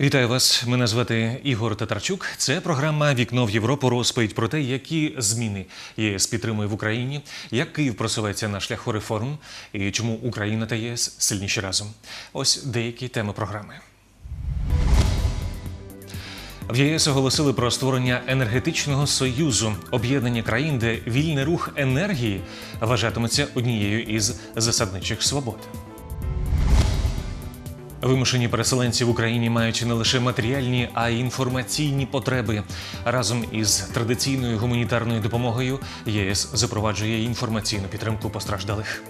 Вітаю вас. Мене звати Ігор Татарчук. Це програма Вікно в Європу розповідь про те, які зміни ЄС підтримує в Україні, як Київ просувається на шляху реформ і чому Україна та ЄС сильніші разом. Ось деякі теми програми. В ЄС оголосили про створення енергетичного союзу, об'єднання країн, де вільний рух енергії вважатиметься однією із засадничих свобод. Вимушені переселенці в Україні мають не лише матеріальні, а й інформаційні потреби. Разом із традиційною гуманітарною допомогою ЄС запроваджує інформаційну підтримку постраждалих.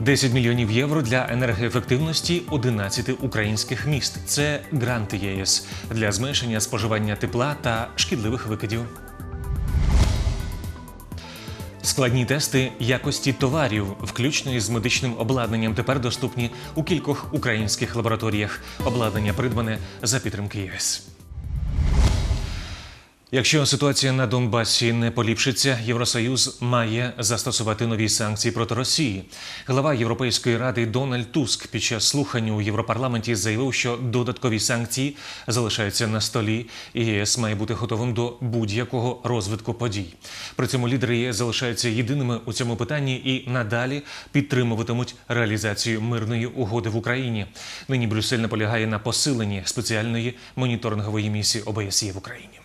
10 мільйонів євро для енергоефективності 11 українських міст. Це гранти ЄС для зменшення споживання тепла та шкідливих викидів. Складні тести якості товарів, включно із медичним обладнанням, тепер доступні у кількох українських лабораторіях. Обладнання придбане за підтримки ЄС. Якщо ситуація на Донбасі не поліпшиться, Євросоюз має застосувати нові санкції проти Росії. Глава Європейської ради Дональд Туск під час слухань у Європарламенті заявив, що додаткові санкції залишаються на столі, і ЄС має бути готовим до будь-якого розвитку подій. При цьому лідери ЄС залишаються єдиними у цьому питанні і надалі підтримуватимуть реалізацію мирної угоди в Україні. Нині Брюссель наполягає на посиленні спеціальної моніторингової місії ОБСЄ в Україні.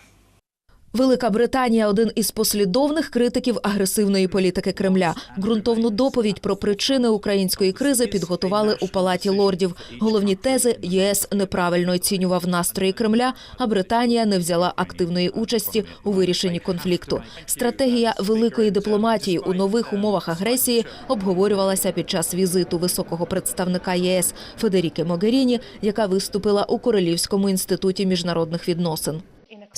Велика Британія один із послідовних критиків агресивної політики Кремля. Ґрунтовну доповідь про причини української кризи підготували у палаті лордів. Головні тези ЄС неправильно оцінював настрої Кремля, а Британія не взяла активної участі у вирішенні конфлікту. Стратегія великої дипломатії у нових умовах агресії обговорювалася під час візиту високого представника ЄС Федеріки Могеріні, яка виступила у Королівському інституті міжнародних відносин.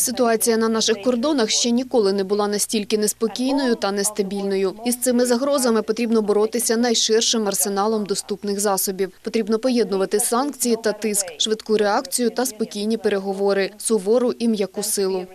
Ситуація на наших кордонах ще ніколи не була настільки неспокійною та нестабільною. Із цими загрозами потрібно боротися найширшим арсеналом доступних засобів. Потрібно поєднувати санкції та тиск, швидку реакцію та спокійні переговори, сувору і м'яку силу.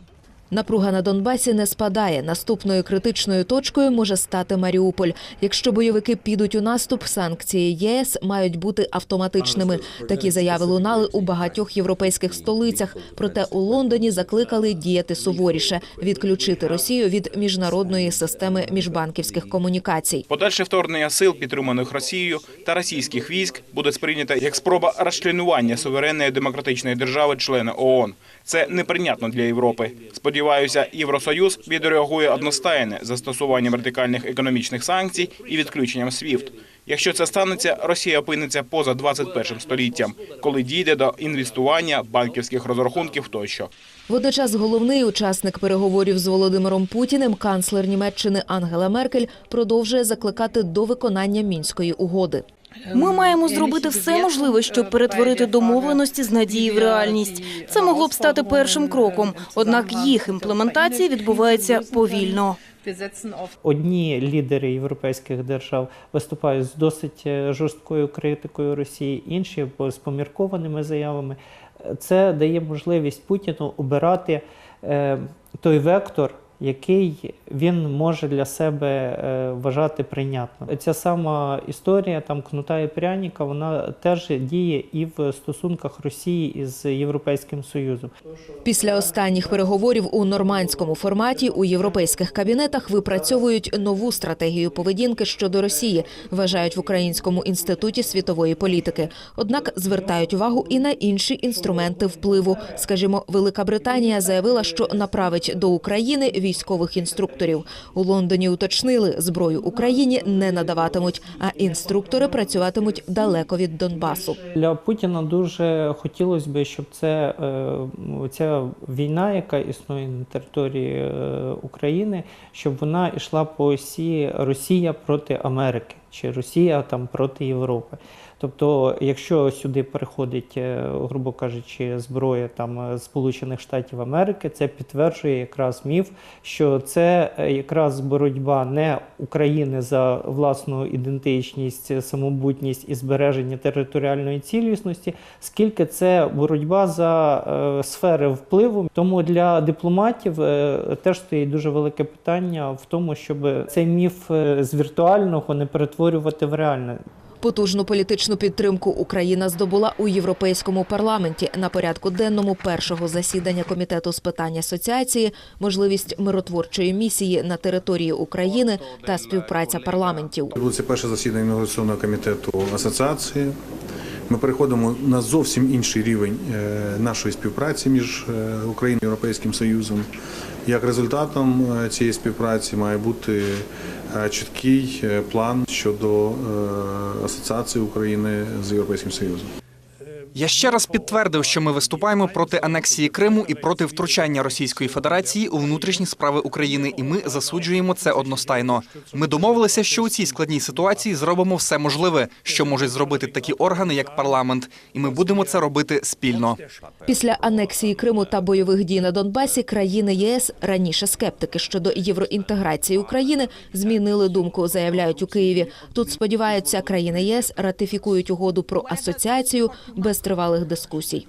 Напруга на Донбасі не спадає. Наступною критичною точкою може стати Маріуполь. Якщо бойовики підуть у наступ, санкції ЄС мають бути автоматичними. Такі заяви лунали у багатьох європейських столицях. Проте у Лондоні закликали діяти суворіше, відключити Росію від міжнародної системи міжбанківських комунікацій. Подальше вторгнення сил, підтриманих Росією та російських військ, буде сприйнято як спроба розчленування суверенної демократичної держави-члена ООН. Це неприйнятно для Європи. Сподіваюся, Євросоюз відреагує одностайне застосуванням радикальних економічних санкцій і відключенням SWIFT. Якщо це станеться, Росія опиниться поза 21 століттям, коли дійде до інвестування банківських розрахунків тощо. Водночас головний учасник переговорів з Володимиром Путіним, канцлер Німеччини Ангела Меркель, продовжує закликати до виконання мінської угоди. Ми маємо зробити все можливе, щоб перетворити домовленості з надії в реальність. Це могло б стати першим кроком, однак їх імплементація відбувається повільно. Одні лідери європейських держав виступають з досить е, жорсткою критикою Росії, інші з поміркованими заявами. Це дає можливість Путіну обирати е, той вектор, який він може для себе е, вважати прийнятним. Ця сама історія там кнута і пряника, вона теж діє і в стосунках Росії із Європейським Союзом. Після останніх переговорів у нормандському форматі у європейських кабінетах випрацьовують нову стратегію поведінки щодо Росії, вважають в Українському інституті світової політики. Однак звертають увагу і на інші інструменти впливу. Скажімо, Велика Британія заявила, що направить до України військових інструкторів. У Лондоні уточнили, зброю Україні не надаватимуть, а інструктори працюватимуть далеко від Донбасу. Для Путіна дуже хотілося б, щоб це е, ця війна, яка існує на території е, України, щоб вона йшла по осі Росія проти Америки чи Росія там проти Європи. Тобто, якщо сюди переходить, е, грубо кажучи, зброя там е, Сполучених Штатів Америки, це підтверджує якраз міф, що це е, якраз боротьба не України за власну ідентичність, самобутність і збереження територіальної цілісності, скільки це боротьба за е, сфери впливу. Тому для дипломатів е, теж стоїть дуже велике питання в тому, щоб цей міф з віртуального не перетворювати в реальне. Потужну політичну підтримку Україна здобула у європейському парламенті на порядку денному першого засідання комітету з питань асоціації, можливість миротворчої місії на території України та співпраця парламентів. Відбудеться перше засідання інноваційного комітету асоціації. Ми переходимо на зовсім інший рівень е, нашої співпраці між е, Україною і Європейським Союзом. Як результатом е, цієї співпраці має бути чіткий е, план щодо е, асоціації України з Європейським Союзом. Я ще раз підтвердив, що ми виступаємо проти анексії Криму і проти втручання Російської Федерації у внутрішні справи України, і ми засуджуємо це одностайно. Ми домовилися, що у цій складній ситуації зробимо все можливе, що можуть зробити такі органи, як парламент, і ми будемо це робити спільно. Після анексії Криму та бойових дій на Донбасі країни ЄС раніше скептики щодо євроінтеграції України змінили думку, заявляють у Києві. Тут сподіваються, країни ЄС ратифікують угоду про асоціацію без тривалих дискусій.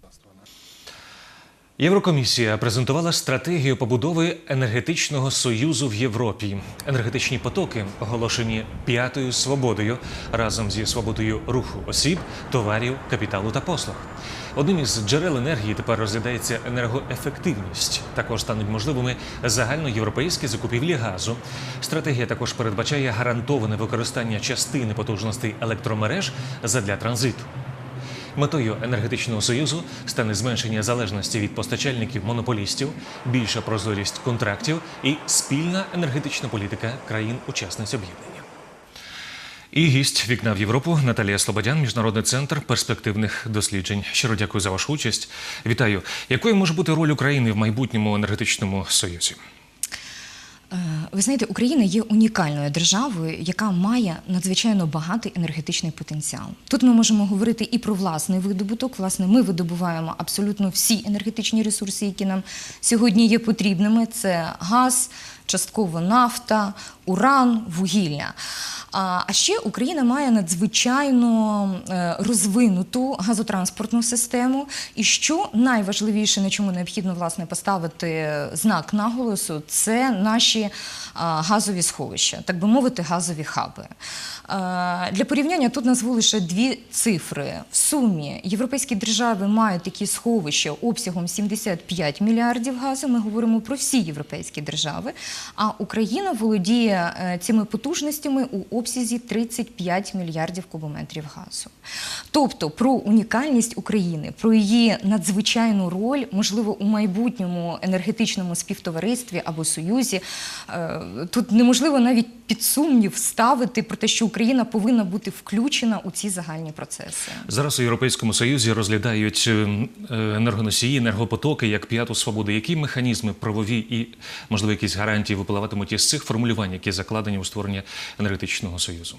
Єврокомісія презентувала стратегію побудови енергетичного союзу в Європі. Енергетичні потоки оголошені п'ятою свободою разом зі свободою руху осіб, товарів, капіталу та послуг. Одним із джерел енергії тепер розглядається енергоефективність. Також стануть можливими загальноєвропейські закупівлі газу. Стратегія також передбачає гарантоване використання частини потужностей електромереж задля транзиту. Метою енергетичного союзу стане зменшення залежності від постачальників монополістів, більша прозорість контрактів і спільна енергетична політика країн-учасниць об'єднання. І гість вікна в Європу Наталія Слободян, міжнародний центр перспективних досліджень. Щиро дякую за вашу участь. Вітаю. Якою може бути роль України в майбутньому енергетичному союзі? Е, Ви знаєте, Україна є унікальною державою, яка має надзвичайно багатий енергетичний потенціал. Тут ми можемо говорити і про власний видобуток. Власне, ми видобуваємо абсолютно всі енергетичні ресурси, які нам сьогодні є потрібними. Це газ, частково нафта, уран, вугілля. А ще Україна має надзвичайно е, розвинуту газотранспортну систему. І що найважливіше, на чому необхідно власне поставити знак наголосу, це наші газові сховища, так би мовити, газові хаби. Е, Для порівняння тут назву лише дві цифри. В сумі європейські держави мають такі сховища обсягом 75 мільярдів газу. Ми говоримо про всі європейські держави. А Україна володіє е, цими потужностями у обсязі 35 мільярдів кубометрів газу. Тобто про унікальність України, про її надзвичайну роль, можливо, у майбутньому енергетичному співтоваристві або союзі. е, Тут неможливо навіть під сумнів ставити про те, що Україна повинна бути включена у ці загальні процеси. Зараз у Європейському Союзі розглядають е, е, енергоносії, енергопотоки як п'яту свободу. Які механізми правові і, можливо, якісь гарантії випливатимуть із цих формулювань, які закладені у створення енергетичного союзу?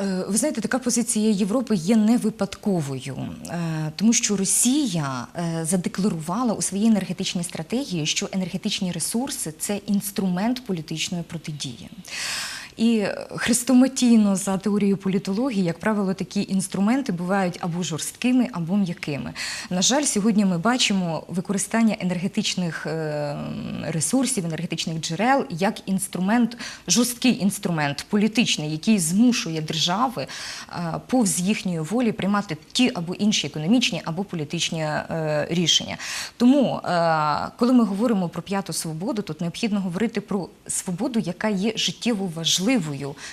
Е, Ви знаєте, така позиція Європи є не випадковою, е, тому що Росія е, задекларувала у своїй енергетичній стратегії, що енергетичні ресурси це інструмент політичної протидії. І хрестоматійно за теорією політології, як правило, такі інструменти бувають або жорсткими, або м'якими. На жаль, сьогодні ми бачимо використання енергетичних е, ресурсів, енергетичних джерел як інструмент, жорсткий інструмент політичний, який змушує держави е, повз їхньої волі приймати ті або інші економічні або політичні е, рішення. Тому, коли ми говоримо про п'яту свободу, тут необхідно говорити про свободу, яка є життєво важливою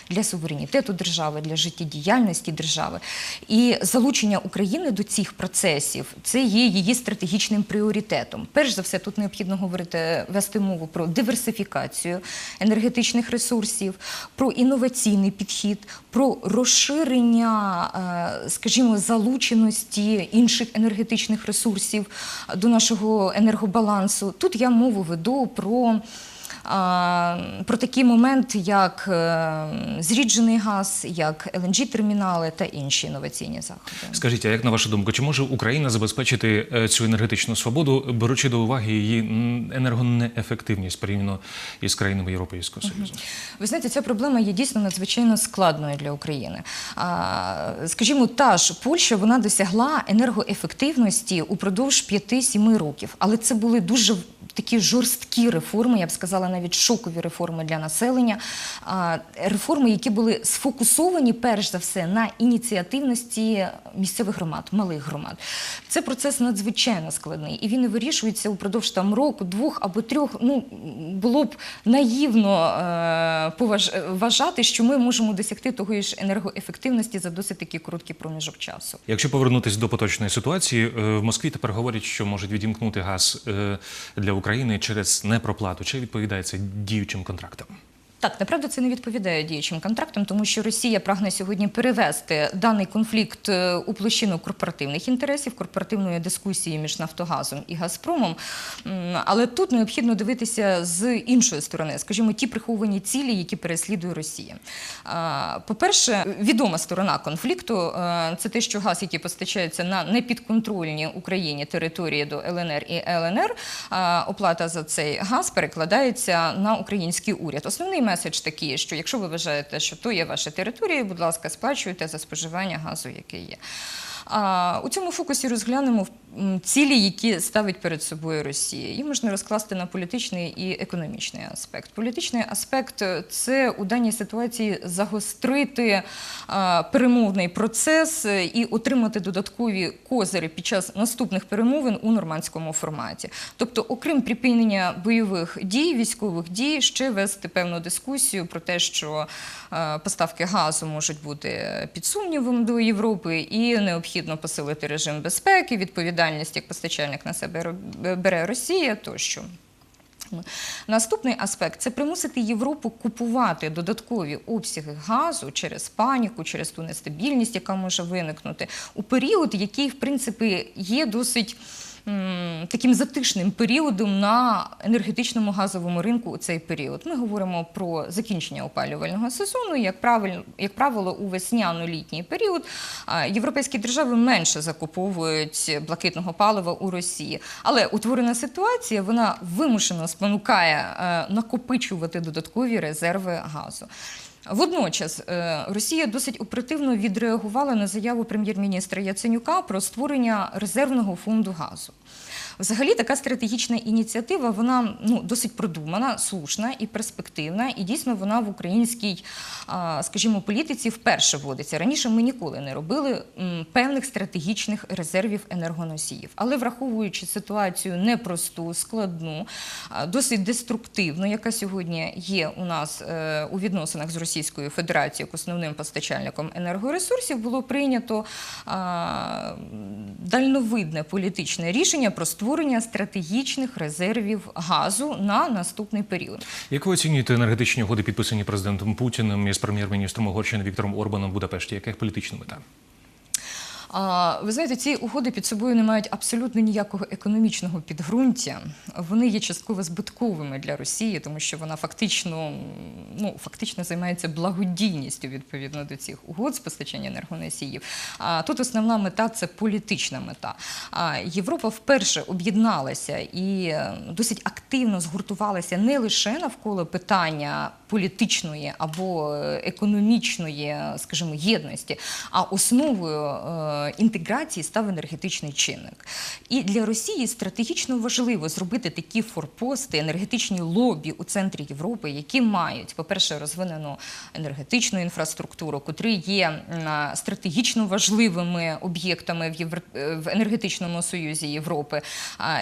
для суверенітету держави, для життєдіяльності держави. І залучення України до цих процесів це є її стратегічним пріоритетом. Перш за все, тут необхідно говорити вести мову про диверсифікацію енергетичних ресурсів, про інноваційний підхід, про розширення, е, скажімо, залученості інших енергетичних ресурсів до нашого енергобалансу. Тут я мову веду про. Про такий момент, як е, зріджений газ, як ЛНЖ-термінали та інші інноваційні заходи. Скажіть, а як на вашу думку, чи може Україна забезпечити е, цю енергетичну свободу, беручи до уваги її енергонеефективність порівняно із країнами Європейського Союзу? Ви знаєте, ця проблема є дійсно надзвичайно складною для України. Скажімо, та ж Польща вона досягла енергоефективності упродовж 5-7 років, але це були дуже такі жорсткі реформи, я б сказала, навіть шокові реформи для населення. Реформи, які були сфокусовані перш за все на ініціативності місцевих громад, малих громад. Це процес надзвичайно складний, і він не вирішується упродовж там року, двох або трьох. Ну було б наївно е, вважати, що ми можемо досягти того ж енергоефективності за досить такий короткий проміжок часу. Якщо повернутися до поточної ситуації, е, в Москві тепер говорять, що можуть відімкнути газ е, для України через непроплату. Чи відповідає це діючим контрактам? Так, направду це не відповідає діючим контрактам, тому що Росія прагне сьогодні перевести даний конфлікт е, у площину корпоративних інтересів, корпоративної дискусії між Нафтогазом і Газпромом. Але тут необхідно дивитися з іншої сторони, скажімо, ті приховані цілі, які переслідує Росія. По-перше, відома сторона конфлікту е, це те, що газ, який постачається на непідконтрольні Україні території до ЛНР і ЛНР, оплата за цей газ перекладається на український уряд. Основний меседж такий, що якщо ви вважаєте, що то є ваша територія, будь ласка, сплачуйте за споживання газу, який є. А у цьому фокусі розглянемо цілі, які ставить перед собою Росія. Їх можна розкласти на політичний і економічний аспект. Політичний аспект е, це у даній ситуації загострити перемовний процес е, і отримати додаткові козири під час наступних перемовин у нормандському форматі. Тобто, окрім припинення бойових дій, військових дій, ще вести певну дискусію про те, що е, поставки газу можуть бути під сумнівом до Європи, і необхідно посилити режим безпеки, відповідальність як постачальник на себе бере Росія тощо. Наступний аспект це примусити Європу купувати додаткові обсяги газу через паніку, через ту нестабільність, яка може виникнути у період, який, в принципі, є досить таким затишним періодом на енергетичному газовому ринку у цей період. Ми говоримо про закінчення опалювального сезону. Як правило, як правило, у весняно-літній період європейські держави менше закуповують блакитного палива у Росії. Але утворена ситуація вона вимушено спонукає е, накопичувати додаткові резерви газу. Водночас е, Росія досить оперативно відреагувала на заяву прем'єр-міністра Яценюка про створення резервного фонду газу. Взагалі, така стратегічна ініціатива вона ну досить продумана, слушна і перспективна. І дійсно вона в українській, скажімо, політиці вперше вводиться. Раніше ми ніколи не робили певних стратегічних резервів енергоносіїв. Але враховуючи ситуацію непросту, складну, досить деструктивну, яка сьогодні є у нас е, у відносинах з Російською Федерацією як основним постачальником енергоресурсів, було прийнято дальновидне політичне рішення про створення стратегічних резервів газу на наступний період. Як ви оцінюєте енергетичні угоди, підписані президентом Путіним із прем'єр-міністром Угорщини Віктором Орбаном в Будапешті? Яка їх політична мета? Ви знаєте, ці угоди під собою не мають абсолютно ніякого економічного підґрунтя. Вони є частково збитковими для Росії, тому що вона фактично, ну, фактично займається благодійністю відповідно до цих угод з постачання енергоносіїв. А тут основна мета це політична мета. А Європа вперше об'єдналася і е, досить активно згуртувалася не лише навколо питання політичної або е, економічної, скажімо, єдності, а основою е, інтеграції став енергетичний чинник. І для Росії стратегічно важливо зробити такі форпости, енергетичні лобі у центрі Європи, які мають, по-перше, розвинену енергетичну інфраструктуру, котрі є стратегічно важливими об'єктами в, енергетичному союзі Європи,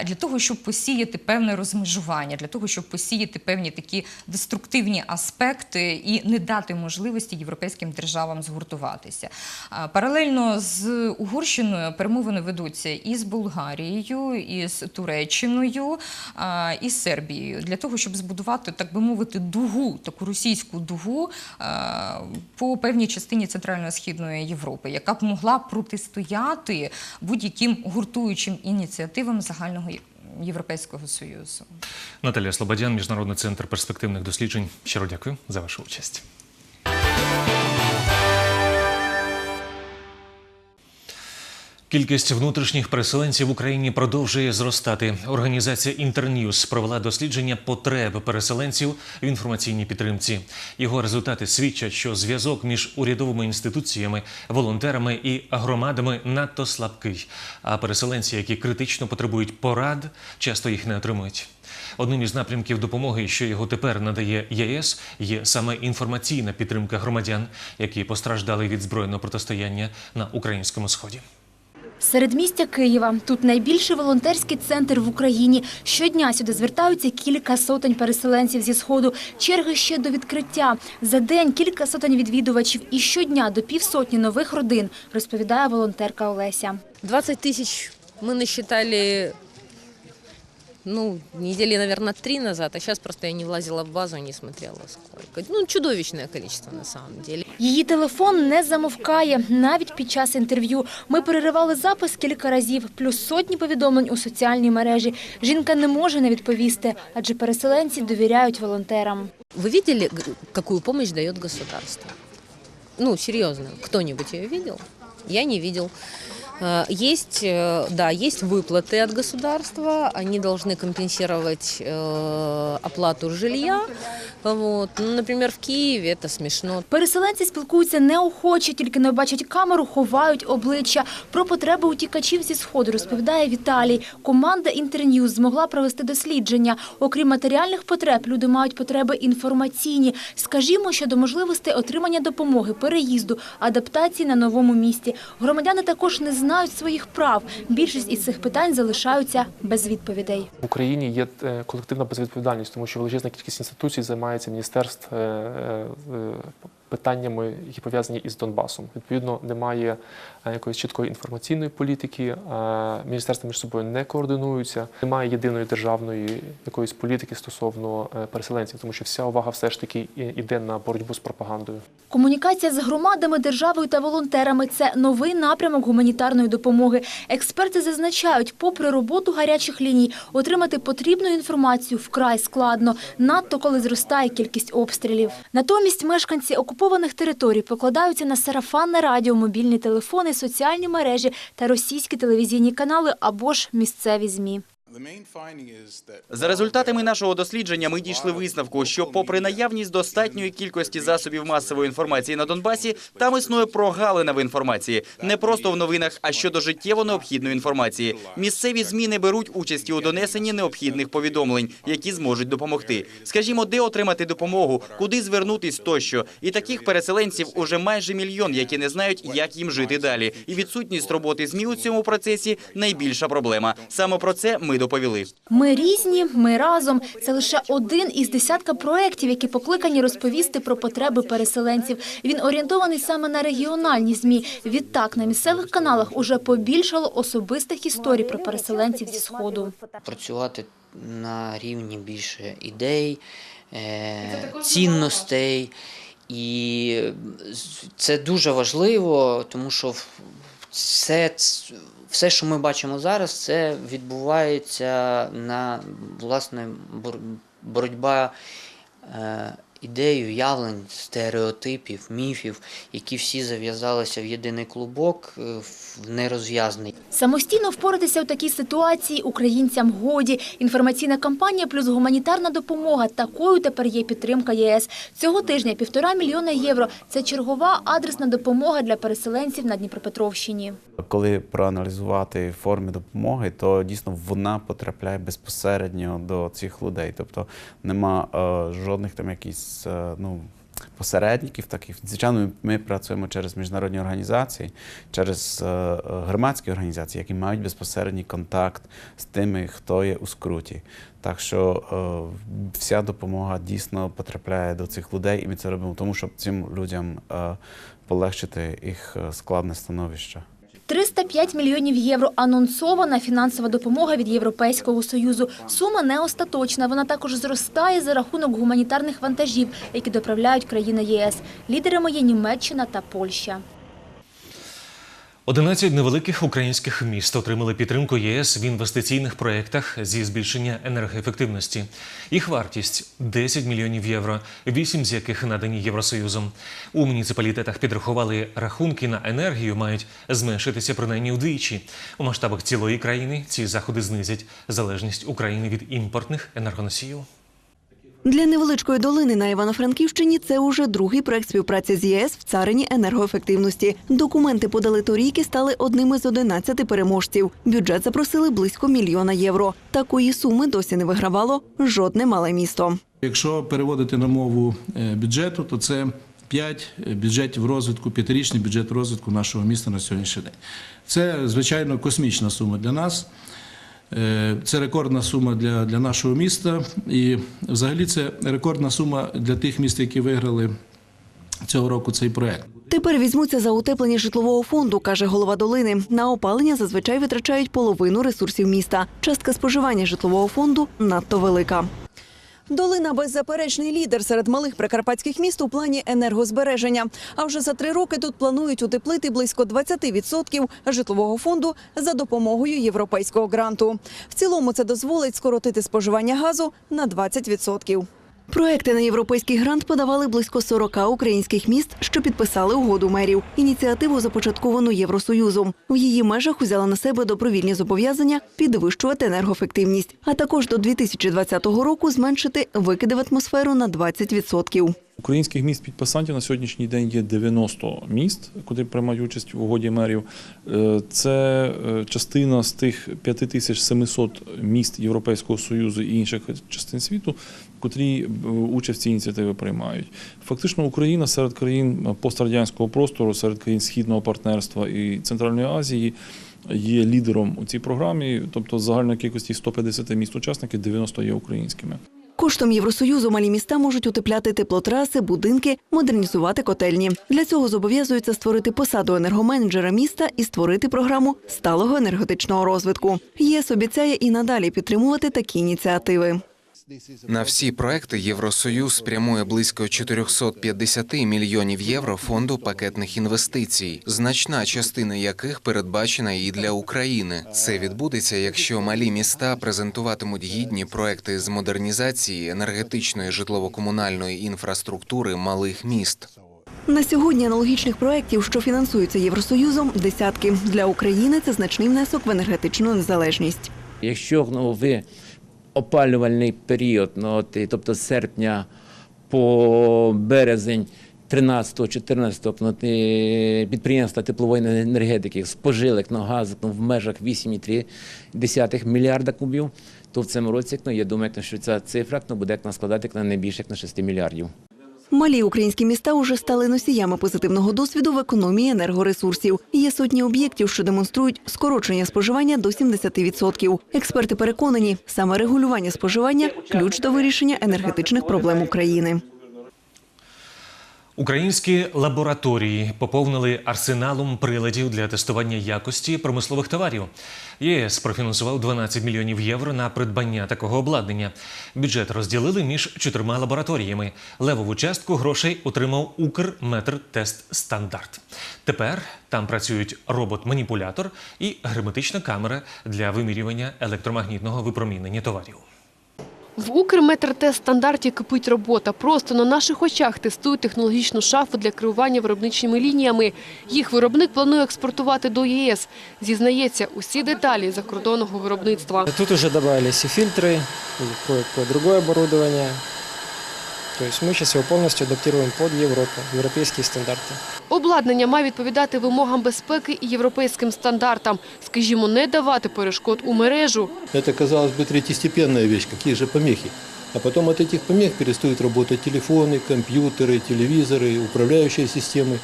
для того, щоб посіяти певне розмежування, для того, щоб посіяти певні такі деструктивні аспекти і не дати можливості європейським державам згуртуватися. Паралельно з Угорщиною перемовини ведуться і з Болгарією, і з Туреччиною, і з Сербією для того, щоб збудувати, так би мовити, дугу, таку російську дугу по певній частині Центрально-Східної Європи, яка б могла протистояти будь-яким гуртуючим ініціативам загального Європейського союзу. Наталія Слободян, Міжнародний центр перспективних досліджень. Щиро дякую за вашу участь. Кількість внутрішніх переселенців в Україні продовжує зростати. Організація Інтерньюз провела дослідження потреб переселенців в інформаційній підтримці. Його результати свідчать, що зв'язок між урядовими інституціями, волонтерами і громадами надто слабкий. А переселенці, які критично потребують порад, часто їх не отримують. Одним із напрямків допомоги, що його тепер надає ЄС, є саме інформаційна підтримка громадян, які постраждали від збройного протистояння на українському сході. Середмістя Києва. Тут найбільший волонтерський центр в Україні. Щодня сюди звертаються кілька сотень переселенців зі Сходу. Черги ще до відкриття. За день кілька сотень відвідувачів і щодня до півсотні нових родин, розповідає волонтерка Олеся. 20 ми не насчитали, ну, недели, наверное, три назад, а сейчас просто я не влазила в базу не смотрела сколько. Ну, чудовищное количество на самом деле. Її телефон не замовкає навіть під час інтерв'ю. Ми переривали запис кілька разів, плюс сотні повідомлень у соціальній мережі. Жінка не може не відповісти, адже переселенці довіряють волонтерам. Вы видели, г- какую помощь дает государство? Ну, серьезно, кто-нибудь ее видел? Я не видел. Э, Есть, э, да, есть выплаты от государства, они должны компенсировать э, оплату жилья. Вот. Ну, например, в Киеве это смешно. Переселенці спілкуються неохоче, тільки не бачать камеру, ховають обличчя. Про потреби утікачів зі сходу розповідає Віталій. Команда Інтерньюз змогла провести дослідження. Окрім матеріальних потреб, люди мають потреби інформаційні. Скажімо, щодо можливостей отримання допомоги, переїзду, адаптації на новому місці. Громадяни також не знають своїх прав. Більшість із цих питань залишаються без відповідей. В Україні є е, колективна безвідповідальність, тому що величезна кількість інституцій займається міністерств е, е, питаннями, які пов'язані із Донбасом. Відповідно, немає е, якоїсь чіткої інформаційної політики, е, міністерства між собою не координуються, немає єдиної державної якоїсь політики стосовно е, переселенців, тому що вся увага все ж таки іде на боротьбу з пропагандою. Комунікація з громадами, державою та волонтерами – це новий напрямок гуманітарної допомоги. Експерти зазначають, попри роботу гарячих ліній, отримати потрібну інформацію вкрай складно, надто коли зростає кількість обстрілів. Натомість мешканці окупованих територій покладаються на сарафанне радіо, мобільні телефони, соціальні мережі та російські телевізійні канали або ж місцеві ЗМІ. За результатами нашого дослідження ми дійшли висновку, що попри наявність достатньої кількості засобів масової інформації на Донбасі, там існує прогалина в інформації, не просто в новинах, а щодо життєво необхідної інформації. Місцеві змі не беруть участі у донесенні необхідних повідомлень, які зможуть допомогти. Скажімо, де отримати допомогу, куди звернутись тощо. І таких переселенців уже майже мільйон, які не знають, як їм жити далі. І відсутність роботи змі у цьому процесі найбільша проблема. Саме про це ми доповіли. Ми різні, ми разом. Це лише один із десятка проєктів, які покликані розповісти про потреби переселенців. Він орієнтований саме на регіональні ЗМІ. Відтак на місцевих каналах уже побільшало особистих історій про переселенців зі Сходу. працювати на рівні більше ідей, е, цінностей. І це дуже важливо, тому що все, все, що ми бачимо зараз, це відбувається на власне бор- боротьба ідей, уявлень, стереотипів, міфів, які всі зав'язалися в єдиний клубок, е, в нерозв'язний. Самостійно впоратися у такій ситуації українцям годі. Інформаційна кампанія плюс гуманітарна допомога. Такою тепер є підтримка ЄС. Цього тижня півтора мільйона євро. Це чергова адресна допомога для переселенців на Дніпропетровщині. Коли проаналізувати форми допомоги, то дійсно вона потрапляє безпосередньо до цих людей. Тобто нема е, жодних там якісь е, ну, посередників таких. Звичайно, ми працюємо через міжнародні організації, через е, е, громадські організації, які мають безпосередній контакт з тими, хто є у скруті. Так що вся допомога дійсно потрапляє до цих людей, і ми це робимо тому, щоб цим людям полегшити їх складне становище. 305 мільйонів євро анонсована фінансова допомога від Європейського Союзу. Сума не остаточна. Вона також зростає за рахунок гуманітарних вантажів, які доправляють країни ЄС. Лідерами є Німеччина та Польща. 11 невеликих українських міст отримали підтримку ЄС в інвестиційних проєктах зі збільшення енергоефективності. Їх вартість 10 мільйонів євро, 8 з яких надані Євросоюзом. У муніципалітетах підрахували рахунки на енергію мають зменшитися принаймні вдвічі. У масштабах цілої країни ці заходи знизять залежність України від імпортних енергоносіїв. Для невеличкої долини на Івано-Франківщині це уже другий проект співпраці з ЄС в царині енергоефективності. Документи подали торік і стали одним із 11 переможців. Бюджет запросили близько мільйона євро. Такої суми досі не вигравало жодне мале місто. Якщо переводити на мову е, бюджету, то це 5 бюджетів розвитку, п'ятирічний бюджет розвитку нашого міста на сьогоднішній день. Це, звичайно, космічна сума для нас. Е, Це рекордна сума для, для нашого міста. І взагалі це рекордна сума для тих міст, які виграли цього року цей проект. Тепер візьмуться за утеплення житлового фонду, каже голова долини. На опалення зазвичай витрачають половину ресурсів міста. Частка споживання житлового фонду надто велика. Долина беззаперечний лідер серед малих прикарпатських міст у плані енергозбереження. А вже за три роки тут планують утеплити близько 20% житлового фонду за допомогою європейського гранту. В цілому це дозволить скоротити споживання газу на 20%. Проекти на європейський грант подавали близько 40 українських міст, що підписали угоду мерів. Ініціативу започатковану Євросоюзом. В її межах узяла на себе добровільні зобов'язання підвищувати енергоефективність, а також до 2020 року зменшити викиди в атмосферу на 20%. Українських міст підписантів на сьогоднішній день є 90 міст, куди приймають участь в угоді мерів. Е, Це е, частина з тих 5700 міст Європейського Союзу і інших частин світу, котрі е, участь в цій ініціативі приймають. Фактично, Україна серед країн пострадянського простору, серед країн східного партнерства і Центральної Азії. Є лідером у цій програмі, тобто загальної кількості 150 міст учасників 90 є українськими. Коштом Євросоюзу малі міста можуть утепляти теплотраси, будинки, модернізувати котельні. Для цього зобов'язуються створити посаду енергоменеджера міста і створити програму сталого енергетичного розвитку. ЄС обіцяє і надалі підтримувати такі ініціативи. На всі проекти Євросоюз спрямує близько 450 мільйонів євро фонду пакетних інвестицій, значна частина яких передбачена і для України. Це відбудеться, якщо малі міста презентуватимуть гідні проекти з модернізації енергетичної житлово-комунальної інфраструктури малих міст. На сьогодні аналогічних проєктів, що фінансуються Євросоюзом, десятки. Для України це значний внесок в енергетичну незалежність. Якщо ну, ви опалювальний період, ну, от, тобто з серпня по березень 13-14 ну, підприємства теплової енергетики спожили ну, газ ну, в межах 8,3 мільярда кубів, то в цьому році я думаю, що ця цифра буде складати не більше як на 6 мільярдів. Малі українські міста уже стали носіями позитивного досвіду в економії енергоресурсів. Є сотні об'єктів, що демонструють скорочення споживання до 70%. Експерти переконані, саме регулювання споживання ключ до вирішення енергетичних проблем України. Українські лабораторії поповнили арсеналом приладів для тестування якості промислових товарів. ЄС профінансував 12 мільйонів євро на придбання такого обладнання. Бюджет розділили між чотирма лабораторіями. Левову частку грошей отримав Укрметртест Стандарт. Тепер там працюють робот-маніпулятор і герметична камера для вимірювання електромагнітного випромінення товарів. В Укрметртест стандарті кипить робота. Просто на наших очах тестують технологічну шафу для керування виробничими лініями. Їх виробник планує експортувати до ЄС. Зізнається, усі деталі закордонного виробництва. Тут уже додалися фільтри, другое оборудование. То есть мы сейчас его полностью адаптируем под Европу, европейские стандарты. Обладнання має відповідати вимогам безпеки і європейським стандартам. Скажімо, не давати перешкод у мережу. Это, казалось бы, третьестепенная вещь, какие же помехи. А потом от этих помех перестают работать телефоны, компьютеры, телевизоры, управляющие системы.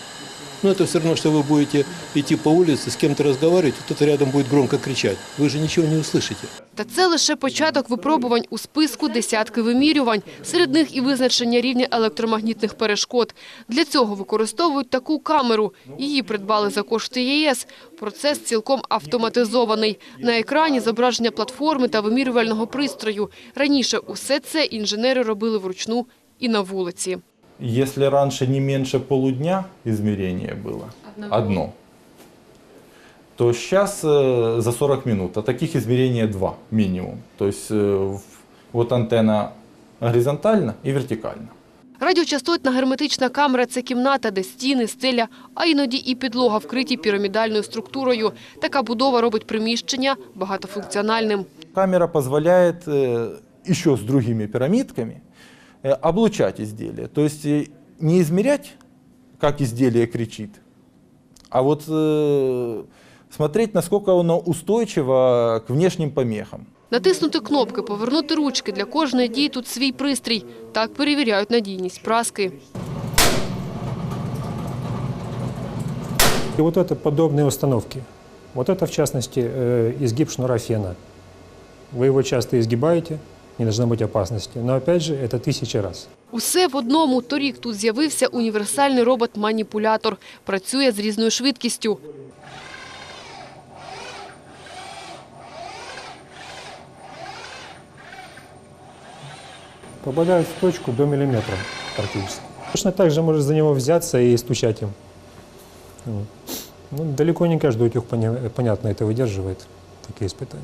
Но это все равно, что вы будете идти по улице, с кем-то разговаривать, и кто-то рядом будет громко кричать. Вы же ничего не услышите. Та це лише початок випробувань у списку десятки вимірювань. Серед них і визначення рівня електромагнітних перешкод. Для цього використовують таку камеру. Її придбали за кошти ЄС. Процес цілком автоматизований. На екрані зображення платформи та вимірювального пристрою. Раніше усе це інженери робили вручну і на вулиці. Если раньше не меньше полудня измерение было, одно, то сейчас э, за 40 минут, а таких измерений два минимум. То есть э, в- вот антенна горизонтально и вертикально. Радіочастотна герметична камера – це кімната, де стіни, стеля, а іноді і підлога вкриті пірамідальною структурою. Така будова робить приміщення багатофункціональним. Камера позволяет э, еще с другими пирамидками э, облучать изделие. То есть э, не измерять, как изделие кричит, а вот э, смотреть, насколько оно устойчиво к внешним помехам. Натиснути кнопки, повернути ручки. Для кожної дії тут свій пристрій. Так перевіряють надійність праски. И вот это подобные установки. Вот это, в частности, э, изгиб шнура фена. Вы его часто изгибаете, не должно быть опасности. Но опять же, это тысячи раз. Усе в одному. Торік тут з'явився універсальний робот-маніпулятор. Працює з різною швидкістю. Попадают в точку до миллиметра практически. Точно так же может за него взяться и стучать им. Вот. Ну, далеко не каждый утюг, поня- понятно, это выдерживает, такие испытания.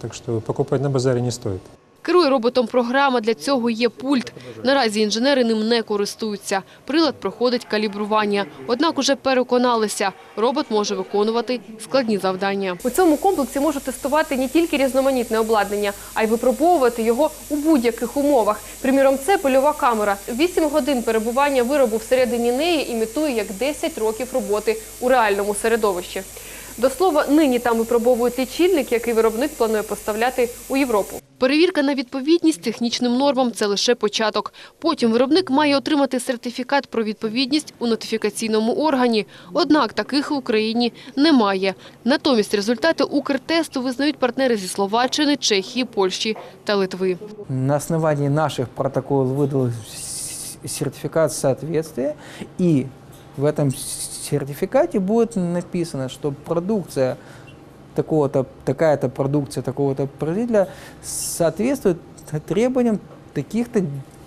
Так что покупать на базаре не стоит. Керує роботом програма, для цього є пульт. Наразі інженери ним не користуються. Прилад проходить калібрування. Однак уже переконалися, робот може виконувати складні завдання. У цьому комплексі можуть тестувати не тільки різноманітне обладнання, а й випробовувати його у будь-яких умовах. Приміром, це польова камера. Вісім годин перебування виробу всередині неї імітує як 10 років роботи у реальному середовищі. До слова, нині там випробовують лічильник, який виробник планує поставляти у Європу. Перевірка на відповідність технічним нормам – це лише початок. Потім виробник має отримати сертифікат про відповідність у нотифікаційному органі. Однак таких в Україні немає. Натомість результати Укртесту визнають партнери зі Словаччини, Чехії, Польщі та Литви. На основании наших протоколов выдал с- сертификат соответствия, и в этом сертификате будет написано, что продукция такого-то, такая-то продукция такого-то производителя соответствует требованиям таких-то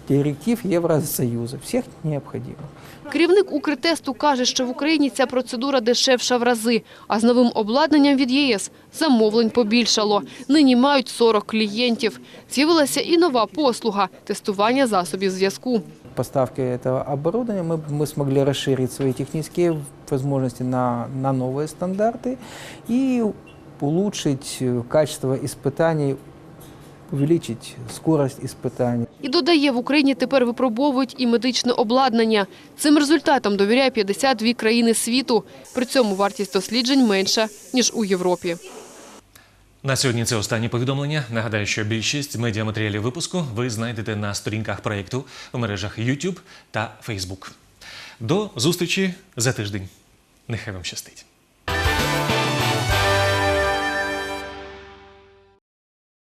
директив Евросоюза, всех необходимых. Керівник Укртесту каже, що в Україні ця процедура дешевша в рази, а з новим обладнанням від єС замовлень побільшало. Нині мають 40 клієнтів. З'явилася і нова послуга – тестування засобів зв'язку. поставки этого оборудования мы, мы смогли расширить свои технические возможности на, на новые стандарты и улучшить э, качество испытаний, увеличить скорость испытаний. І додає, в Україні тепер випробовують і медичне обладнання. Цим результатам довіряє 52 країни світу. При цьому вартість досліджень менша, ніж у Європі. На сьогодні це останнє повідомлення. Нагадаю, що більшість медіаматеріалів випуску ви знайдете на сторінках проєкту в мережах YouTube та Facebook. До зустрічі за тиждень. Нехай вам щастить.